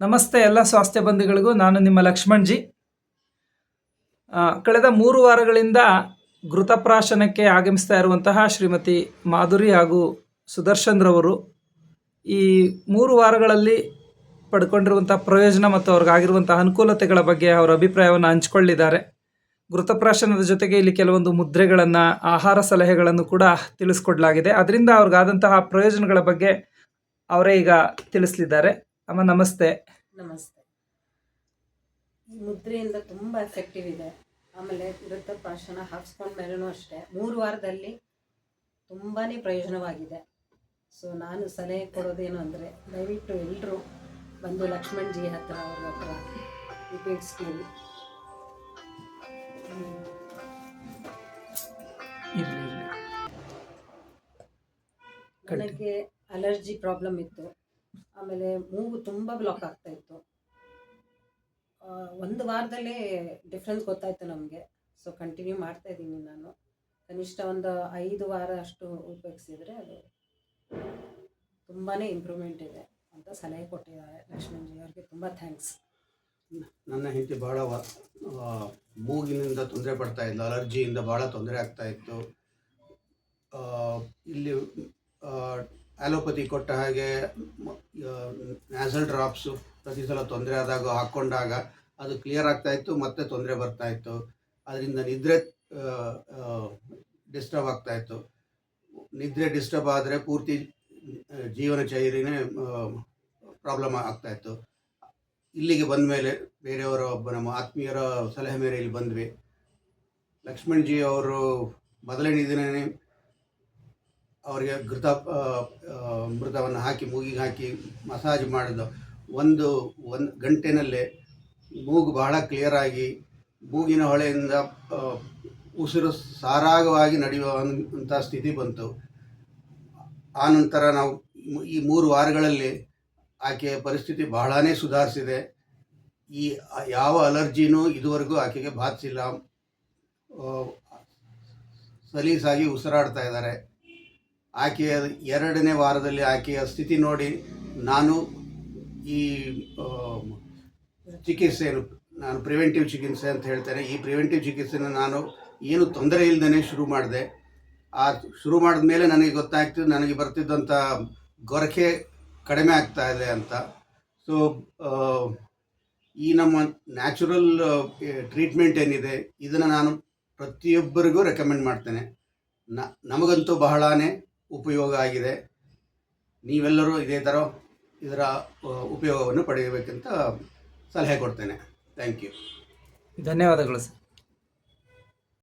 ನಮಸ್ತೆ ಎಲ್ಲ ಸ್ವಾಸ್ಥ್ಯ ಬಂಧುಗಳಿಗೂ, ನಾನು ನಿಮ್ಮ ಲಕ್ಷ್ಮಣ್ ಜಿ ಕಳೆದ ಮೂರು ವಾರಗಳಿಂದ ಘೃತಪ್ರಾಶನಕ್ಕೆ ಆಗಮಿಸ್ತಾ ಇರುವಂತಹ ಶ್ರೀಮತಿ ಮಾಧುರಿ ಹಾಗೂ ಸುದರ್ಶನ್ ರವರು ಈ ಮೂರು ವಾರಗಳಲ್ಲಿ ಪಡ್ಕೊಂಡಿರುವಂಥ ಪ್ರಯೋಜನ ಮತ್ತು ಅವ್ರಿಗಾಗಿರುವಂಥ ಅನುಕೂಲತೆಗಳ ಬಗ್ಗೆ ಅವರ ಅಭಿಪ್ರಾಯವನ್ನು ಹಂಚಿಕೊಳ್ಳಿದ್ದಾರೆ. ಘೃತಪ್ರಾಶನದ ಜೊತೆಗೆ ಇಲ್ಲಿ ಕೆಲವೊಂದು ಮುದ್ರೆಗಳನ್ನು, ಆಹಾರ ಸಲಹೆಗಳನ್ನು ಕೂಡ ತಿಳಿಸ್ಕೊಡ್ಲಾಗಿದೆ. ಅದರಿಂದ ಅವ್ರಿಗಾದಂತಹ ಪ್ರಯೋಜನಗಳ ಬಗ್ಗೆ ಅವರೇ ಈಗ ತಿಳಿಸ್ಲಿದ್ದಾರೆ. ಅಮ್ಮ ನಮಸ್ತೆ. ನಮಸ್ತೆ. ಈ ಮುದ್ರೆಯಿಂದ ತುಂಬ ಎಫೆಕ್ಟಿವ್ ಇದೆ. ಆಮೇಲೆ ವೃತ್ತಪ್ರಾಶನ ಹಾಕ್ಸ್ಕೊಂಡ ಮೇಲೂ ಅಷ್ಟೇ. ಮೂರು ವಾರದಲ್ಲಿ ತುಂಬಾ ಪ್ರಯೋಜನವಾಗಿದೆ. ಸೊ ನಾನು ಸಲಹೆ ಕೊಡೋದೇನು ಅಂದರೆ ದಯವಿಟ್ಟು ಎಲ್ಲರೂ ಬಂದು ಲಕ್ಷ್ಮಣ್ ಜಿ ಹತ್ರ ಅವ್ರ ಹತ್ರ ಉಪಯೋಗಿಸ್ತೀವಿ. ನನಗೆ ಅಲರ್ಜಿ ಪ್ರಾಬ್ಲಮ್ ಇತ್ತು. ಆಮೇಲೆ ಮೂಗು ತುಂಬ ಬ್ಲಾಕ್ ಆಗ್ತಾ ಇತ್ತು. ಒಂದು ವಾರದಲ್ಲೇ ಡಿಫ್ರೆನ್ಸ್ ಗೊತ್ತಾಯ್ತು ನಮಗೆ. ಸೊ ಕಂಟಿನ್ಯೂ ಮಾಡ್ತಾ ಇದ್ದೀನಿ ನಾನು. ಕನಿಷ್ಠ ಒಂದು ಐದು ವಾರ ಅಷ್ಟು ಉಪಯೋಗಿಸಿದ್ರೆ ಅದು ತುಂಬಾ ಇಂಪ್ರೂವ್ಮೆಂಟ್ ಇದೆ ಅಂತ ಸಲಹೆ ಕೊಟ್ಟಿದ್ದಾರೆ ಲಕ್ಷ್ಮಣ್ ಜಿ ಅವ್ರಿಗೆ ತುಂಬ ಥ್ಯಾಂಕ್ಸ್ ನನ್ನ ಹೆಂಡತಿ ಭಾಳ ಮೂಗಿನಿಂದ ತೊಂದರೆ ಪಡ್ತಾ ಇದ್ಲು ಅಲರ್ಜಿಯಿಂದ ಭಾಳ ತೊಂದರೆ ಆಗ್ತಾ ಇತ್ತು. ಇಲ್ಲಿ ಆಲೋಪತಿ ಕೊಟ್ಟ ಹಾಗೆ ನ್ಯಾಸಲ್ ಡ್ರಾಪ್ಸು ಪ್ರತಿ ಸಲ ತೊಂದರೆ ಆದಾಗ ಹಾಕ್ಕೊಂಡಾಗ ಅದು ಕ್ಲಿಯರ್ ಆಗ್ತಾ ಇತ್ತು, ಮತ್ತೆ ತೊಂದರೆ ಬರ್ತಾ ಇತ್ತು. ಅದರಿಂದ ನಿದ್ರೆ ಡಿಸ್ಟರ್ಬ್ ಆಗ್ತಾ ಇತ್ತು. ನಿದ್ರೆ ಡಿಸ್ಟರ್ಬ್ ಆದರೆ ಪೂರ್ತಿ ಜೀವನ ಶೈಲಿನೇ ಪ್ರಾಬ್ಲಮ್ ಆಗ್ತಾ ಇತ್ತು. ಇಲ್ಲಿಗೆ ಬಂದ ಮೇಲೆ ಬೇರೆಯವರ ಒಬ್ಬ ನಮ್ಮ ಆತ್ಮೀಯರ ಸಲಹೆ ಮೇರೆ ಇಲ್ಲಿ ಬಂದ್ವಿ. ಲಕ್ಷ್ಮಣ್ ಜಿ ಅವರು, ಮೊದಲನೇ ದಿನವೇ ಅವರಿಗೆ ಘೃತ ಮೃತವನ್ನು ಹಾಕಿ, ಮೂಗಿಗೆ ಹಾಕಿ ಮಸಾಜ್ ಮಾಡಿದ ಒಂದು ಒಂದು ಗಂಟೆನಲ್ಲೇ ಮೂಗು ಬಹಳ ಕ್ಲಿಯರ್ ಆಗಿ ಮೂಗಿನ ಹೊಳೆಯಿಂದ ಉಸಿರು ಸಾರಾಗವಾಗಿ ನಡೆಯುವಂಥ ಸ್ಥಿತಿ ಬಂತು. ಆನಂತರ ನಾವು ಈ ಮೂರು ವಾರಗಳಲ್ಲಿ ಆಕೆಯ ಪರಿಸ್ಥಿತಿ ಬಹಳನೇ ಸುಧಾರಿಸಿದೆ. ಈ ಯಾವ ಅಲರ್ಜಿನೂ ಇದುವರೆಗೂ ಆಕೆಗೆ ಬಾಧಿಸಿಲ್ಲ. ಸಲೀಸಾಗಿ ಉಸಿರಾಡ್ತಾ ಇದ್ದಾರೆ. ಆಕೆಯ ಎರಡನೇ ವಾರದಲ್ಲಿ ಆಕೆಯ ಸ್ಥಿತಿ ನೋಡಿ ನಾನು ಈ ಚಿಕಿತ್ಸೆ ಚಿಕಿತ್ಸೆಯನ್ನು, ನಾನು ಪ್ರಿವೆಂಟಿವ್ ಚಿಕಿತ್ಸೆ ಅಂತ ಹೇಳ್ತೇನೆ. ಈ ಪ್ರಿವೆಂಟಿವ್ ಚಿಕಿತ್ಸೆನ ನಾನು ಏನು ತೊಂದರೆ ಇಲ್ಲದೇ ಶುರು ಮಾಡಿದೆ. ಆ ಶುರು ಮಾಡಿದ ಮೇಲೆ ನನಗೆ ಗೊತ್ತಾಯ್ತು, ನನಗೆ ಬರ್ತಿದ್ದಂಥ ಗೊರಕೆ ಕಡಿಮೆ ಆಗ್ತಾ ಇದೆ ಅಂತ. ಸೊ ಈ ನಮ್ಮ ನ್ಯಾಚುರಲ್ ಟ್ರೀಟ್ಮೆಂಟ್ ಏನಿದೆ, ಇದನ್ನು ನಾನು ಪ್ರತಿಯೊಬ್ಬರಿಗೂ ರೆಕಮೆಂಡ್ ಮಾಡ್ತೇನೆ. ನಮಗಂತೂ ಬಹಳನೇ ಉಪಯೋಗ ಆಗಿದೆ. ನೀವೆಲ್ಲರೂ ಇದೇ ಥರ ಇದರ ಉಪಯೋಗವನ್ನು ಪಡೆಯಬೇಕಂತ ಸಲಹೆ ಕೊಡ್ತೇನೆ. ಥ್ಯಾಂಕ್ ಯು ಧನ್ಯವಾದಗಳು ಸರ್.